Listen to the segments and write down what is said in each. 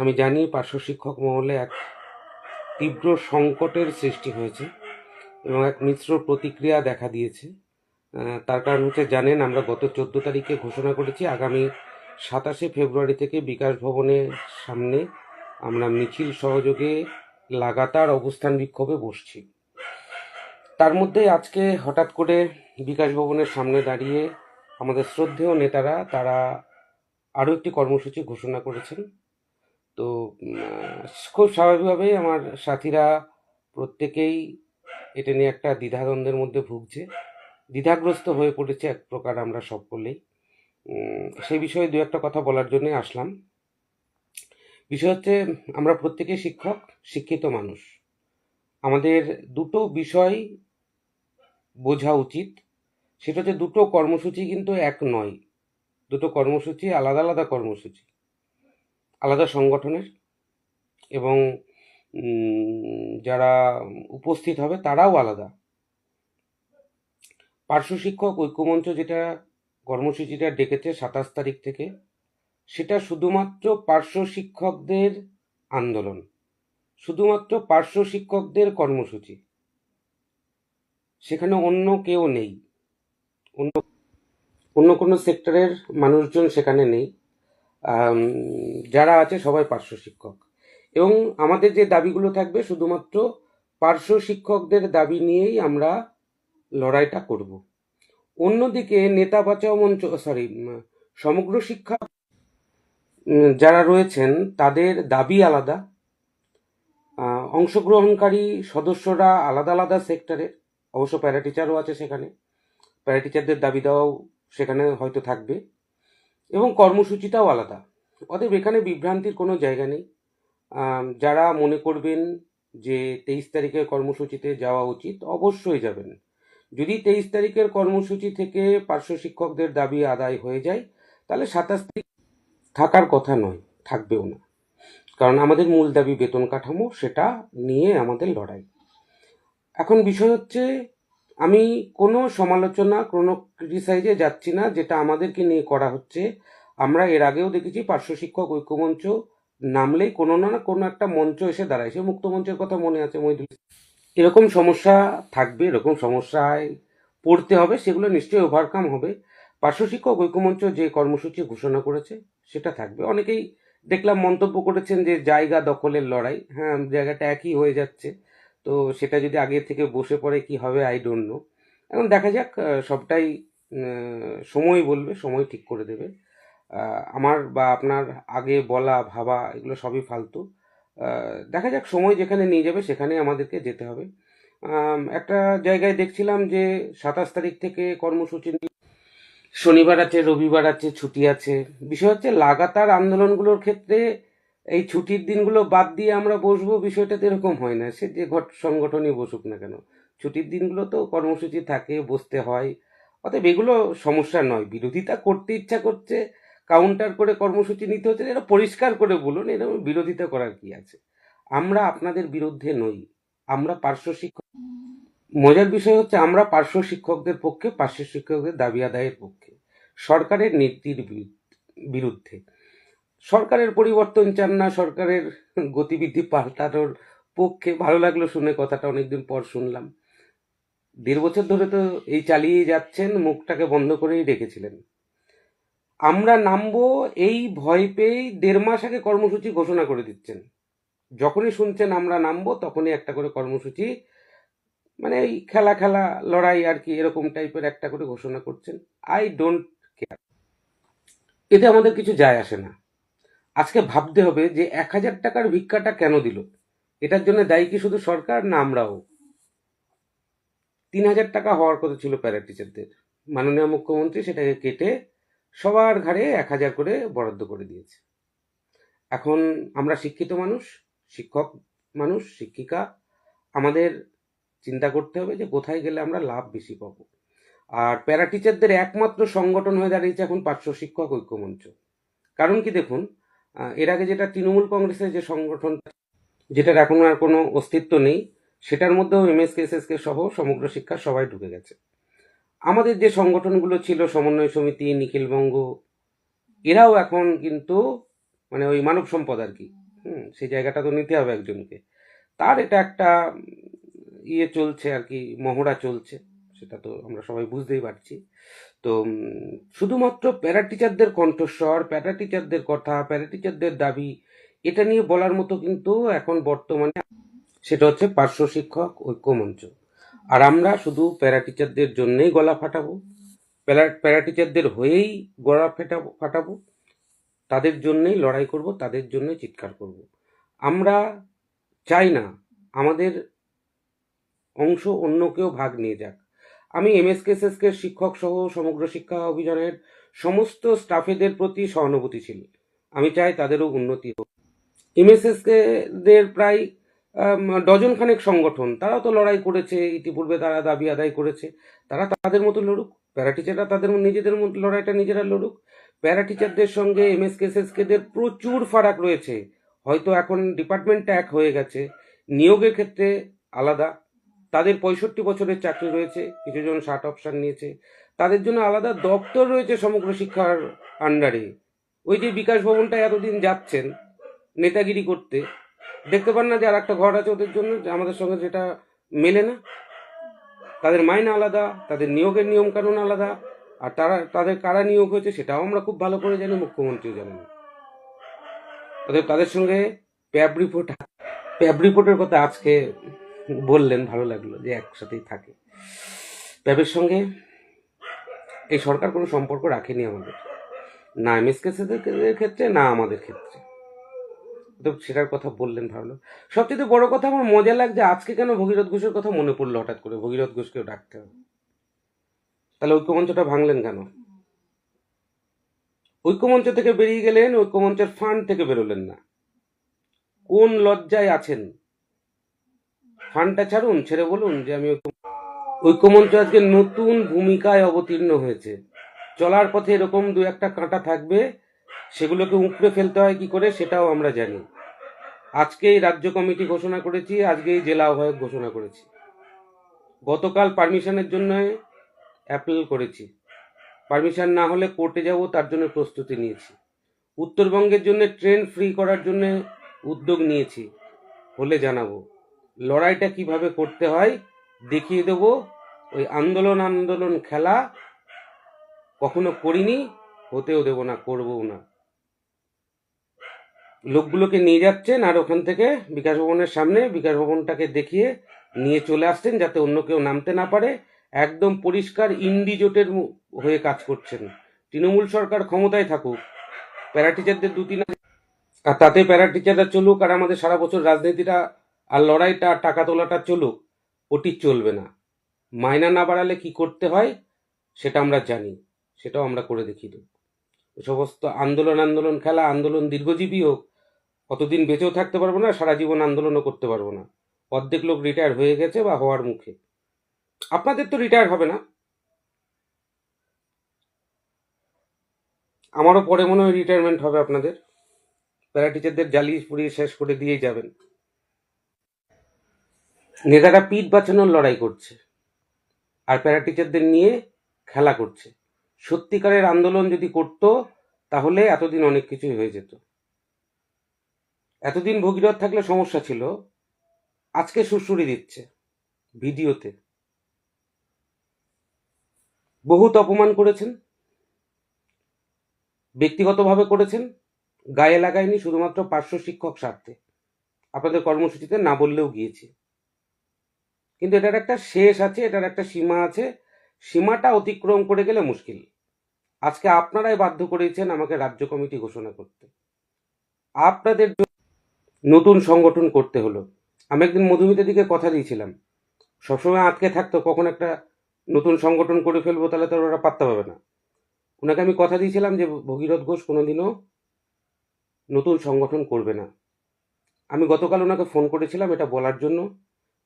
আমি জানি পার্শ্ব শিক্ষক মহলে এক তীব্র সংকটের সৃষ্টি হয়েছে এবং এক মিশ্র প্রতিক্রিয়া দেখা দিয়েছে। তার কারণ হচ্ছে জানেন, আমরা গত চোদ্দ তারিখে ঘোষণা করেছি, আগামী সাতাশে ফেব্রুয়ারি থেকে বিকাশ ভবনের সামনে আমরা মিছিল সহযোগে লাগাতার অবস্থান বিক্ষোভে বসছি। তার মধ্যে আজকে হঠাৎ করে বিকাশ ভবনের সামনে দাঁড়িয়ে আমাদের শ্রদ্ধেয় নেতারা, তারা আরও একটি কর্মসূচি ঘোষণা করেছেন। তো খুব স্বাভাবিকভাবেই আমার সাথীরা প্রত্যেকেই এটা নিয়ে একটা দ্বিধাদ্বন্দ্বের মধ্যে ভুগছে। দ্বিধাগ্রস্ত হয়ে পড়েছে এক প্রকার আমরা সকলেই। সেই বিষয়ে দু একটা কথা বলার জন্যই আসলাম। বিষয় হচ্ছে, আমরা প্রত্যেকেই শিক্ষক, শিক্ষিত মানুষ। আমাদের দুটো বিষয় বোঝা উচিত। সেটা হচ্ছে দুটো কর্মসূচি কিন্তু এক নয়। দুটো কর্মসূচি আলাদা আলাদা কর্মসূচি। আলাদা সংগঠনের এবং যারা উপস্থিত হবে তারাও আলাদা। পার্শ্ব শিক্ষক ঐক্যমঞ্চ যেটা কর্মসূচিটা ডেকেছে সাতাশ তারিখ থেকে, সেটা শুধুমাত্র পার্শ্ব শিক্ষকদের আন্দোলন, শুধুমাত্র পার্শ্ব শিক্ষকদের কর্মসূচি। সেখানে অন্য কেউ নেই। অন্য অন্য কোনো সেক্টরের মানুষজন সেখানে নেই। যারা আছে সবাই পার্শ্ব শিক্ষক। এবং আমাদের যে দাবিগুলো থাকবে শুধুমাত্র পার্শ্ব শিক্ষকদের দাবি নিয়েই আমরা লড়াইটা করব। অন্যদিকে নেতা বাঁচাও মঞ্চ সরি সমগ্র শিক্ষা যারা রয়েছেন তাদের দাবি আলাদা। অংশগ্রহণকারী সদস্যরা আলাদা আলাদা সেক্টরের, অবশ্য প্যারা টিচারও আছে সেখানে। প্যারা টিচারদের দাবি দেওয়াও সেখানে হয়তো থাকবে। এবং কর্মসূচিটাও আলাদা। অতএব এখানে বিভ্রান্তির কোনো জায়গা নেই। যারা মনে করবেন যে তেইশ তারিখের কর্মসূচিতে যাওয়া উচিত, অবশ্যই যাবেন। যদি তেইশ তারিখের কর্মসূচি থেকে পার্শ্ব শিক্ষকদের দাবি আদায় হয়ে যায়, তাহলে সাতাশ তারিখ থাকার কথা নয়, থাকবেও না। কারণ আমাদের মূল দাবি বেতন কাঠামো, সেটা নিয়ে আমাদের লড়াই। এখন বিষয় হচ্ছে আমি কোনো সমালোচনা, কোনো ক্রিটিসাইজে যাচ্ছি না, যেটা আমাদেরকে নিয়ে করা হচ্ছে। আমরা এর আগেও দেখেছি পার্শ্ব শিক্ষক ঐক্যমঞ্চ নামলেই কোনো না না কোনো একটা মঞ্চ এসে দাঁড়ায়। সে মুক্ত মঞ্চের কথা মনে আছে মহিদুল। এরকম সমস্যা থাকবে, এরকম সমস্যায় পড়তে হবে, সেগুলো নিশ্চয়ই ওভারকাম হবে। পার্শ্ব শিক্ষক ঐক্যমঞ্চ যে কর্মসূচি ঘোষণা করেছে, সেটা থাকবে। অনেকেই দেখলাম মন্তব্য করেছেন যে জায়গা দখলের লড়াই। হ্যাঁ জায়গাটা একই হয়ে যাচ্ছে। তো সেটা যদি আগে থেকে বসে পড়ে কি হবে আই ডোন্ট নো এখন দেখা যাক সবটাই সময় বলবে, সময় ঠিক করে দেবে। আমার বা আপনার আগে বলা, ভাবা, এগুলো সবই ফালতু। দেখা যাক, সময় যেখানে নিয়ে যাবে সেখানে আমাদেরকে যেতে হবে। একটা জায়গায় দেখছিলাম যে সাতাশ তারিখ থেকে কর্মসূচি শনিবার আছে, রবিবার আছে, ছুটি আছে। বিষয় হচ্ছে, লাগাতার আন্দোলনগুলোর ক্ষেত্রে এই ছুটির দিনগুলো বাদ দিয়ে আমরা বসবো, বিষয়টা তো এরকম হয় না। সে যে ঘট সংগঠনই বসুক না কেন। ছুটির দিনগুলো তো কর্মসূচি থাকে, বসতে হয়। অতএব এগুলো সমস্যা নয়। বিরোধিতা করতে ইচ্ছা করছে কাউন্টার করে কর্মসূচি নিতে হচ্ছে এটা পরিষ্কার করে বলুন এরকম বিরোধিতা করার কি আছে? আমরা আপনাদের বিরুদ্ধে নই। আমরা পার্শ্ব শিক্ষক মজার বিষয় হচ্ছে, আমরা পার্শ্ব শিক্ষকদের পক্ষে, পার্শ্ব শিক্ষকদের দাবি আদায়ের পক্ষে, সরকারের নীতির বিরুদ্ধ- বিরুদ্ধে। সরকারের পরিবর্তন চান না, সরকারের গতিবিধি পাল্টানোর পক্ষে ভালো লাগল শুনে, কথাটা অনেকদিন পর শুনলাম। দেড় বছর ধরে তো এই চালিয়ে যাচ্ছেন, মুখটাকে বন্ধ করেই রেখেছিলেন। আমরা নামবো এই ভয় পেয়েই দেড় মাস আগে কর্মসূচি ঘোষণা করে দিচ্ছেন। যখনই শুনছেন আমরা নামবো, তখনই একটা করে কর্মসূচি মানে এই খেলা খেলা, লড়াই আর কি, এরকম টাইপের একটা করে ঘোষণা করছেন। আই ডোন্ট কেয়ার এতে আমাদের কিছু যায় আসে না। আজকে ভাবতে হবে যে এক হাজার টাকার ভিক্ষাটা কেন দিল? এটার জন্য দায়ী কি শুধু সরকার না আমরাও? তিন হাজার টাকা হওয়ার কথা ছিল প্যারা টিচারদের মাননীয় মুখ্যমন্ত্রী সেটাকে কেটে সবার ঘাড়ে এক হাজার করে বরাদ্দ করে দিয়েছে। এখন আমরা শিক্ষিত মানুষ, শিক্ষক মানুষ, শিক্ষিকা, আমাদের চিন্তা করতে হবে যে কোথায় গেলে আমরা লাভ বেশি পাবো। আর প্যারা টিচারদের একমাত্র সংগঠন হয়ে দাঁড়িয়েছে এখন পাঁচশো শিক্ষক ঐক্যমঞ্চ। কারণ কি দেখুন এর আগে যেটা তৃণমূল কংগ্রেসের যে সংগঠন, যেটার এখন আর কোনো অস্তিত্ব নেই, সেটার মধ্যেও এমএসকে এসএসকে সহ সমগ্র শিক্ষা সবাই ঢুকে গেছে। আমাদের যে সংগঠনগুলো ছিল, সমন্বয় সমিতি, নিখিলবঙ্গ, এরাও এখন কিন্তু মানে ওই মানব সম্পদ আর কি, হুম, সেই জায়গাটা তো নিতে হবে একজনকে। তার এটা একটা ইয়ে চলছে আর কি, মহড়া চলছে। সেটা তো আমরা সবাই বুঝতেই পারছি। তো শুধুমাত্র প্যারা টিচারদের কণ্ঠস্বর, প্যারা টিচারদের কথা, প্যারা টিচারদের দাবি, এটা নিয়ে বলার মতো কিন্তু এখন বর্তমানে সেটা হচ্ছে পার্শ্ব শিক্ষক, ঐক্যমঞ্চ। আর আমরা শুধু প্যারা টিচারদের জন্যেই গলা ফাটাবো প্যারা টিচারদের হয়েই গলা ফেটাবো, ফাটাবো, তাদের জন্যই লড়াই করব, তাদের জন্যই চিৎকার করব। আমরা চাই না আমাদের অংশ অন্য কেউ ভাগ নিয়ে যাক। আমি এমএসকেএসএসকে শিক্ষক সহ সমগ্র শিক্ষা অভিযানের সমস্ত স্টাফেদের প্রতি সহানুভূতিশীল আমি চাই তাদেরও উন্নতি হোক। এমএসএসকে দের প্রায় ডজন খানেক সংগঠন, তারাও তো লড়াই করেছে, ইতিপূর্বে তারা দাবি আদায় করেছে, তারা তাদের মতো লড়ুক। প্যারা টিচাররা তাদের নিজেদের মতো, লড়াইটা নিজেরা লড়ুক। প্যারা টিচারদের সঙ্গে এমএসকেএসএসকে দের প্রচুর ফারাক রয়েছে। হয়তো এখন ডিপার্টমেন্টটা এক হয়ে গেছে। নিয়োগের ক্ষেত্রে আলাদা। তাদের পঁয়ষট্টি বছরের চাকরি রয়েছে, কিছুজন ষাট অপশান নিয়েছে। তাদের জন্য আলাদা দপ্তর রয়েছে সমগ্র শিক্ষার আন্ডারে ওই যে বিকাশ ভবনটা এতদিন যাচ্ছেন নেতাগিরি করতে, দেখতে পান না যে আর একটা ঘর আছে ওদের জন্য আমাদের সঙ্গে যেটা মেলে না? তাদের মাইনে আলাদা, তাদের নিয়োগের নিয়ম কানুন আলাদা, আর তারা, তাদের কারা নিয়োগ হয়েছে সেটাও আমরা খুব ভালো করে জানি মুখ্যমন্ত্রী জানেন অতএব তাদের সঙ্গে প্যাব রিপোর্ট প্যাব রিপোর্টের কথা আজকে বললেন, ভালো লাগল যে একসাথেই থাকে। প্যাবের সঙ্গে এই সরকার কোনো সম্পর্ক রাখেনি আমাদের। না এমএসকে ক্ষেত্রে, না আমাদের ক্ষেত্রে। তো সেটার কথা বললেন ভালো সবচেয়ে বড় কথা, আমার মজা লাগছে আজকে কেন ভগীরথ ঘোষের কথা মনে পড়ল হঠাৎ করে? ভগীরথ ঘোষকেও ডাকতে হবে। তাহলে ঐক্যমঞ্চটা ভাঙলেন কেন? ঐক্যমঞ্চ থেকে বেরিয়ে গেলেন, ঐক্যমঞ্চের ফান্ড থেকে বেরোলেন না। কোন লজ্জায় আছেন? ফান্ডটা ছাড়ুন, ছেড়ে বলুন যে আমি ঐক্য- ঐক্যমঞ্চ আজকে নতুন ভূমিকায় অবতীর্ণ হয়েছে। চলার পথে এরকম দু একটা কাঁটা থাকবে, সেগুলোকে উপড়ে ফেলতে হয় কি করে সেটাও আমরা জানি। আজকেই রাজ্য কমিটি ঘোষণা করেছি আজকেই জেলা আহ্বায়ক ঘোষণা করেছি। গতকাল পারমিশনের জন্য অ্যাপেল করেছি। পারমিশন না হলে কোর্টে যাব, তার জন্য প্রস্তুতি নিয়েছি। উত্তরবঙ্গের জন্য ট্রেন ফ্রি করার জন্য উদ্যোগ নিয়েছি হলে জানাব। লড়াইটা কীভাবে করতে হয় দেখিয়ে দেব। ওই আন্দোলন আন্দোলন খেলা কখনো করিনি, হতেও দেব না, করবও না। লোকগুলোকে নিয়ে যাচ্ছেন আর ওখান থেকে বিকাশ ভবনের সামনে বিকাশ ভবনটাকে দেখিয়ে নিয়ে চলে আসছেন যাতে অন্য কেউ নামতে না পারে। একদম পরিষ্কার ইন্ডিজোটের মু- হয়ে কাজ করছেন। তৃণমূল সরকার ক্ষমতায় থাকুক। প্যারা টিচারদের দু তিন আর তাতে প্যারা টিচাররা চলুক আর আমাদের সারা বছর রাজনীতিটা আর লড়াইটা আর টাকা তোলাটা চলুক, ওটি চলবে না। মাইনা না বাড়ালে কি করতে হয়, সেটা আমরা জানি, সেটাও আমরা করে দেখি দেব সমস্ত আন্দোলন আন্দোলন, খেলা, আন্দোলন দীর্ঘজীবী হোক কতদিন বেঁচেও থাকতে পারব না, সারা জীবন আন্দোলনও করতে পারব না। অর্ধেক লোক রিটায়ার হয়ে গেছে বা হওয়ার মুখে। আপনাদের তো রিটায়ার হবে না। আমারও পরে মনে হয় রিটায়ারমেন্ট হবে আপনাদের। প্যারা টিচারদের জ্বালিয়ে পুড়িয়ে শেষ করে দিয়েই যাবেন। নেতারা পিঠ বাঁচানোর লড়াই করছে আর প্যারা টিচারদের নিয়ে খেলা করছে। সত্যিকারের আন্দোলন যদি করতো, তাহলে এতদিন অনেক কিছুই হয়ে যেত। এতদিন ভগীরথ থাকলে সমস্যা ছিল। আজকে সুরসুরি দিচ্ছে ভিডিওতে। বহুত অপমান করেছেন, ব্যক্তিগতভাবে করেছেন, গায়ে লাগায়নি শুধুমাত্র পার্শ্ব শিক্ষক স্বার্থে। আপনাদের কর্মসূচিতে না বললেও গিয়েছি। কিন্তু এটার একটা শেষ আছে, এটার একটা সীমা আছে। সীমাটা অতিক্রম করে গেলে মুশকিল। আজকে আপনারাই বাধ্য করেছেন আমাকে রাজ্য কমিটি ঘোষণা করতে। আপনাদের নতুন সংগঠন করতে হলো। আমি একদিন মধুমিতা দিকে কথা দিয়েছিলাম। সবসময় আটকে থাকতো, কখন একটা নতুন সংগঠন করে ফেলব, তাহলে তো ওরা পাত্তা পাবে না। ওনাকে আমি কথা দিয়েছিলাম যে, ভগীরথ ঘোষ কোনোদিনও নতুন সংগঠন করবে না। আমি গতকাল ওনাকে ফোন করেছিলাম এটা বলার জন্য।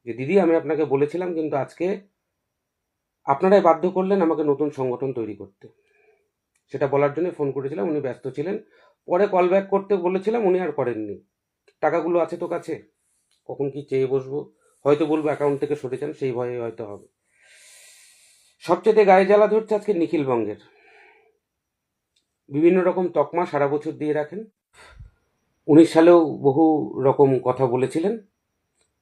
যে, দিদি, আমি আপনাকে বলেছিলাম কিন্তু আজকে আপনারাই বাধ্য করলেন আমাকে নতুন সংগঠন তৈরি করতে। সেটা বলার জন্য ফোন করেছিলাম, উনি ব্যস্ত ছিলেন। পরে কল ব্যাক করতে বলেছিলাম, উনি আর করেননি। টাকাগুলো আছে তো কাছে, কখন কি চেয়ে বসবো? হয়তো বলব অ্যাকাউন্ট থেকে সরে যান, সেই ভয়ে হয়তো হবে। সবচেয়ে গায়ে জ্বালা ধরছে আজকে নিখিলবঙ্গের বিভিন্ন রকম তকমা সারা বছর দিয়ে রাখেন। উনিশ সালেও বহু রকম কথা বলেছিলেন।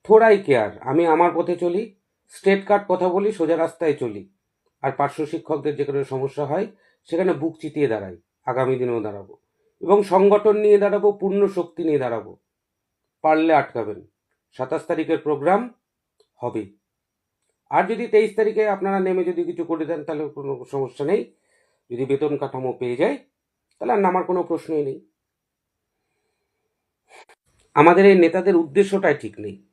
থোড়াই কেয়ার। আমি আমার পথে চলি স্ট্রেট কাট কথা বলি, সোজা রাস্তায় চলি। আর পার্শ্ব শিক্ষকদের যেখানে সমস্যা হয়, সেখানে বুক চিতিয়ে দাঁড়াই, আগামী দিনেও দাঁড়াবো। এবং সংগঠন নিয়ে দাঁড়াবো, পূর্ণ শক্তি নিয়ে দাঁড়াবো। পারলে আটকাবেন। সাতাশ তারিখের প্রোগ্রাম হবে। আর যদি তেইশ তারিখে আপনারা নেমে যদি কিছু করে দেন, তাহলে কোনো সমস্যা নেই। যদি বেতন কাঠামো পেয়ে যায়, তাহলে আর নামার কোনো প্রশ্নই নেই। আমাদের এই নেতাদের উদ্দেশ্যটাই ঠিক নেই।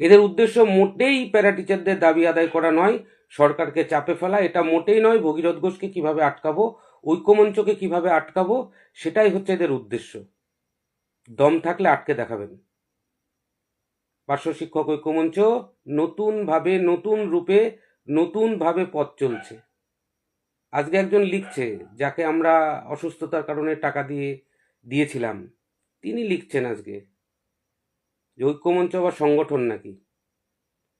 এদের উদ্দেশ্য মোটেই প্যারা টিচারদের দাবি আদায় করা নয়। সরকারকে চাপে ফেলা এটা মোটেই নয়। ভগীরথ ঘোষকে কীভাবে আটকাবো? ঐক্যমঞ্চকে কীভাবে আটকাবো? সেটাই হচ্ছে এদের উদ্দেশ্য। দম থাকলে আটকে দেখাবেন। পার্শ্ব শিক্ষক ঐক্যমঞ্চ, নতুনভাবে, নতুন রূপে, নতুনভাবে পথ চলছে। আজকে একজন লিখছে, যাকে আমরা অসুস্থতার কারণে টাকা দিয়ে, দিয়েছিলাম। তিনি লিখছেন আজকে। যে ঐক্যমঞ্চ আবার সংগঠন নাকি?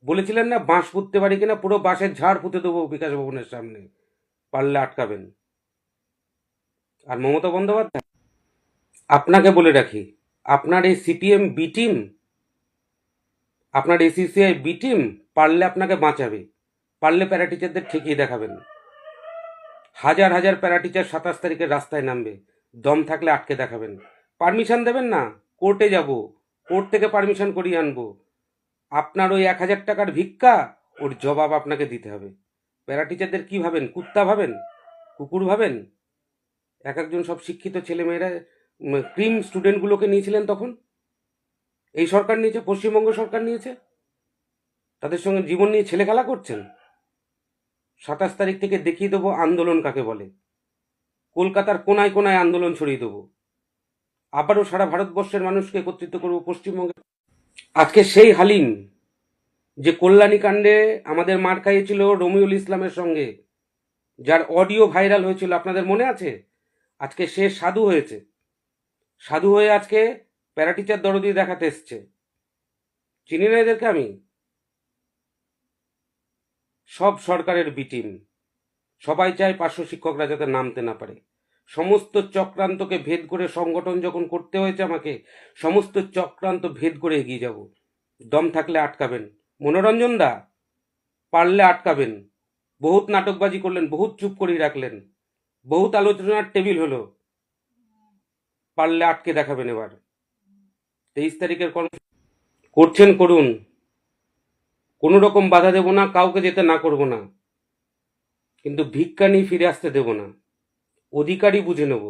বলেছিলেন না বাঁশ পুঁততে পারি কিনা, পুরো বাঁশের ঝাড় পুঁতে দেবো বিকাশ ভবনের সামনে। পারলে আটকাবেন। আর মমতা বন্দ্যোপাধ্যায়? আপনাকে বলে রাখি, আপনার এই সিপিএম বি টিম, আপনার এসিসিআই বি টিম পারলে আপনাকে বাঁচাবে। পারলে প্যারা টিচারদের ঠেকিয়ে দেখাবেন। হাজার হাজার প্যারা টিচার সাতাশ তারিখে রাস্তায় নামবে। দম থাকলে আটকে দেখাবেন। পারমিশন দেবেন না, কোর্টে যাব। কোর্ট থেকে পারমিশন করিয়ে আনব। আপনার ওই এক হাজার টাকার ভিক্ষা, ওর জবাব আপনাকে দিতে হবে। প্যারা টিচারদের কী ভাবেন? কুত্তা ভাবেন? কুকুর ভাবেন? এক একজন সব শিক্ষিত ছেলেমেয়েরা ক্রিম স্টুডেন্টগুলোকে নিয়েছিলেন তখন? এই সরকার নিয়েছে, পশ্চিমবঙ্গ সরকার নিয়েছে? তাদের সঙ্গে জীবন নিয়ে ছেলে খেলা করছেন? সাতাশ তারিখ থেকে দেখিয়ে দেবো আন্দোলন কাকে বলে। কলকাতার কোনায় কোনায় আন্দোলন ছড়িয়ে দেবো। আবারও সারা ভারতবর্ষের মানুষকে একত্রিত করব পশ্চিমবঙ্গে। আজকে সেই হালিম যে কল্যাণী কাণ্ডে আমাদের মার খাইয়েছিল রমিউল ইসলামের সঙ্গে, যার অডিও ভাইরাল হয়েছিল, আপনাদের মনে আছে? আজকে সে সাধু হয়েছে। সাধু হয়ে আজকে প্যারাটিচার দরদি দেখাতে এসছে। চিনি না এদেরকে আমি? সব সরকারের বিটিম। সবাই চায় পার্শ্ব শিক্ষকরা যাতে নামতে না পারে। সমস্ত চক্রান্তকে ভেদ করে সংগঠন যখন করতে হয়েছে আমাকে, সমস্ত চক্রান্ত ভেদ করে এগিয়ে যাব। দম থাকলে আটকাবেন। মনোরঞ্জন দা, পারলে আটকাবেন। বহুত নাটকবাজি করলেন, বহুত চুপ করেই রাখলেন। বহুত আলোচনার টেবিল হলো। পারলে আটকে দেখাবেন এবার। তেইশ তারিখের কর্ম, করছেন, করুন। কোনো রকম বাধা দেব না, কাউকে যেতে না করব না। কিন্তু ভিক্ষা নিয়ে ফিরে আসতে দেব না। অধিকারই বুঝে নেব।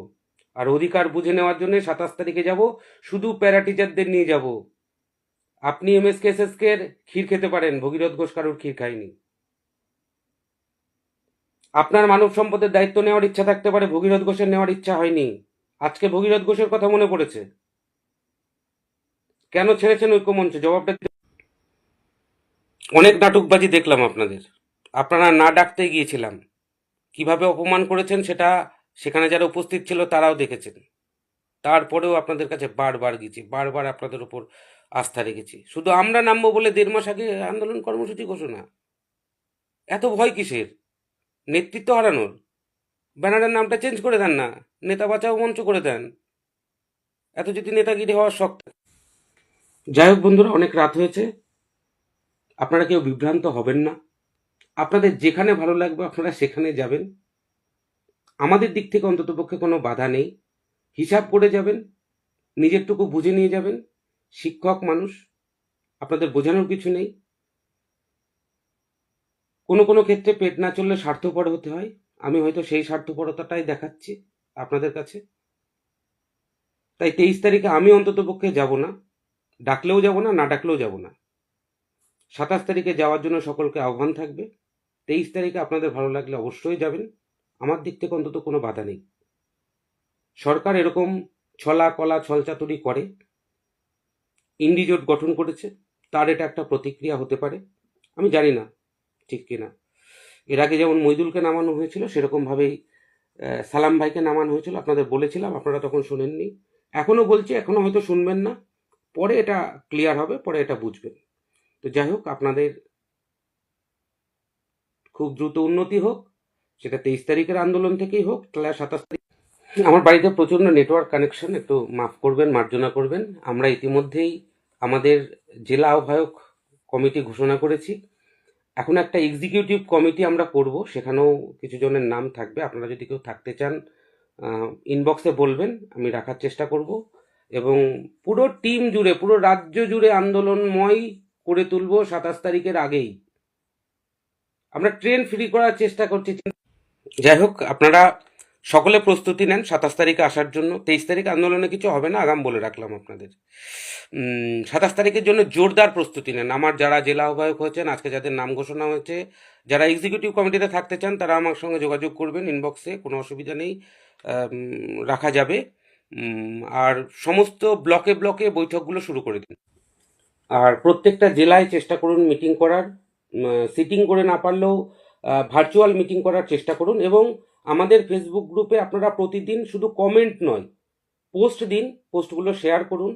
আর অধিকার বুঝে নেওয়ার জন্য সাতাশ তারিখে যাব, শুধু প্যারা টিচারদের নিয়ে যাব। আপনি এম এস কে এস ক্ষীর খেতে পারেন, ভগীরথ ঘোষ কারোর ক্ষীর খায়নি। আপনার মানব সম্পদের দায়িত্ব নেওয়ার ইচ্ছা থাকতে পারে, ভগীরথ ঘোষের নেওয়ার ইচ্ছা হয়নি। আজকে ভগীরথ ঘোষের কথা মনে পড়েছে। কেন ছেড়েছেন ঐক্যমঞ্চ? জবাবটা অনেক নাটকবাজি দেখলাম আপনাদের। আপনারা না ডাকতে গিয়েছিলাম। কীভাবে অপমান করেছেন সেটা সেখানে যারা উপস্থিত ছিল তারাও দেখেছেন। তারপরেও আপনাদের কাছে বারবার গেছি, বারবার আপনাদের উপর আস্থা রেখেছি। শুধু আমরা নামবো বলে দেড় মাস আগে আন্দোলন কর্মসূচি ঘোষণা। এত ভয় কিসের? নেতৃত্ব হারানোর। ব্যানারের নামটা চেঞ্জ করে দেন না, নেতা বাঁচাও মঞ্চ করে দেন। এত যদি নেতাগিরি হওয়ার শখ। যাই হোক বন্ধুরা, অনেক রাত হয়েছে। আপনারা কেউ বিভ্রান্ত হবেন না। আপনাদের যেখানে ভালো লাগবে আপনারা সেখানে যাবেন। আমাদের দিক থেকে অন্ততপক্ষে কোনো বাধা নেই। হিসাব করে যাবেন, নিজেরটুকু বুঝে নিয়ে যাবেন। শিক্ষক মানুষ, আপনাদের বোঝানোর কিছু নেই। কোনো কোনো ক্ষেত্রে পেট না চললে স্বার্থপর হতে হয়। আমি হয়তো সেই স্বার্থপরতাটাই দেখাচ্ছি আপনাদের কাছে। তাই তেইশ তারিখে আমি অন্ততপক্ষে যাব না। ডাকলেও যাব না না ডাকলেও যাব না। সাতাশ তারিখে যাওয়ার জন্য সকলকে আহ্বান থাকবে। তেইশ তারিখে আপনাদের ভালো লাগলে অবশ্যই যাবেন। আমার দিক থেকে অন্তত কোনো বাধা নেই। সরকার এরকম ছলা কলা ছলচাতুরি করে। ইন্ডিজোট গঠন করেছে। তার এটা একটা প্রতিক্রিয়া হতে পারে। আমি জানি না ঠিক কিনা। এর আগে যেমন মইদুলকে নামানো হয়েছিল, সেরকমভাবেই সালাম ভাইকে নামানো হয়েছিল। আপনাদের বলেছিলাম, আপনারা তখন শুনেননি। এখনও বলছি এখনও হয়তো শুনবেন না। পরে এটা ক্লিয়ার হবে, পরে এটা বুঝবেন। তো যাই হোক, আপনাদের খুব দ্রুত উন্নতি হোক। সেটা তেইশ তারিখের আন্দোলন থেকেই হোক তাহলে সাতাশ তারিখ। আমার বাড়িতে প্রচণ্ড নেটওয়ার্ক কানেকশন একটু মাফ করবেন, মার্জনা করবেন। আমরা ইতিমধ্যেই আমাদের জেলা আহ্বায়ক কমিটি ঘোষণা করেছি। এখন একটা এক্সিকিউটিভ কমিটি আমরা করব, সেখানেও কিছু জনের নাম থাকবে। আপনারা যদি কেউ থাকতে চান ইনবক্সে বলবেন, আমি রাখার চেষ্টা করব। এবং পুরো টিম জুড়ে, পুরো রাজ্য জুড়ে আন্দোলনময় করে তুলব সাতাশ তারিখের আগেই। আমরা ট্রেন ফ্রি করার চেষ্টা করছি। যাই হোক, আপনারা সকলে প্রস্তুতি নেন, সাতাশ তারিখে আসার জন্য। তেইশ তারিখ আন্দোলনে কিছু হবে না, আগাম বলে রাখলাম আপনাদের। সাতাশ তারিখের জন্য জোরদার প্রস্তুতি নেন। আমার যারা জেলা আহ্বায়ক হয়েছেন, আজকে যাদের নাম ঘোষণা হয়েছে, যারা এক্সিকিউটিভ কমিটিতে থাকতে চান, তারা আমার সঙ্গে যোগাযোগ করবেন ইনবক্সে কোনো অসুবিধা নেই রাখা যাবে। আর সমস্ত ব্লকে ব্লকে বৈঠকগুলো শুরু করে দিন। আর প্রত্যেকটা জেলায় চেষ্টা করুন মিটিং করার। সিটিং করে না পারলেও ভার্চুয়াল মিটিং করার চেষ্টা করুন এবং আমাদের ফেসবুক গ্রুপে আপনারা প্রতিদিন শুধু কমেন্ট নয় পোস্ট দিন পোস্টগুলো শেয়ার করুন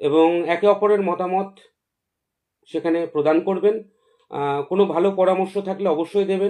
এবং একে অপরের মতামত সেখানে প্রদান করবেন। কোনো ভালো পরামর্শ থাকলে অবশ্যই দেবেন।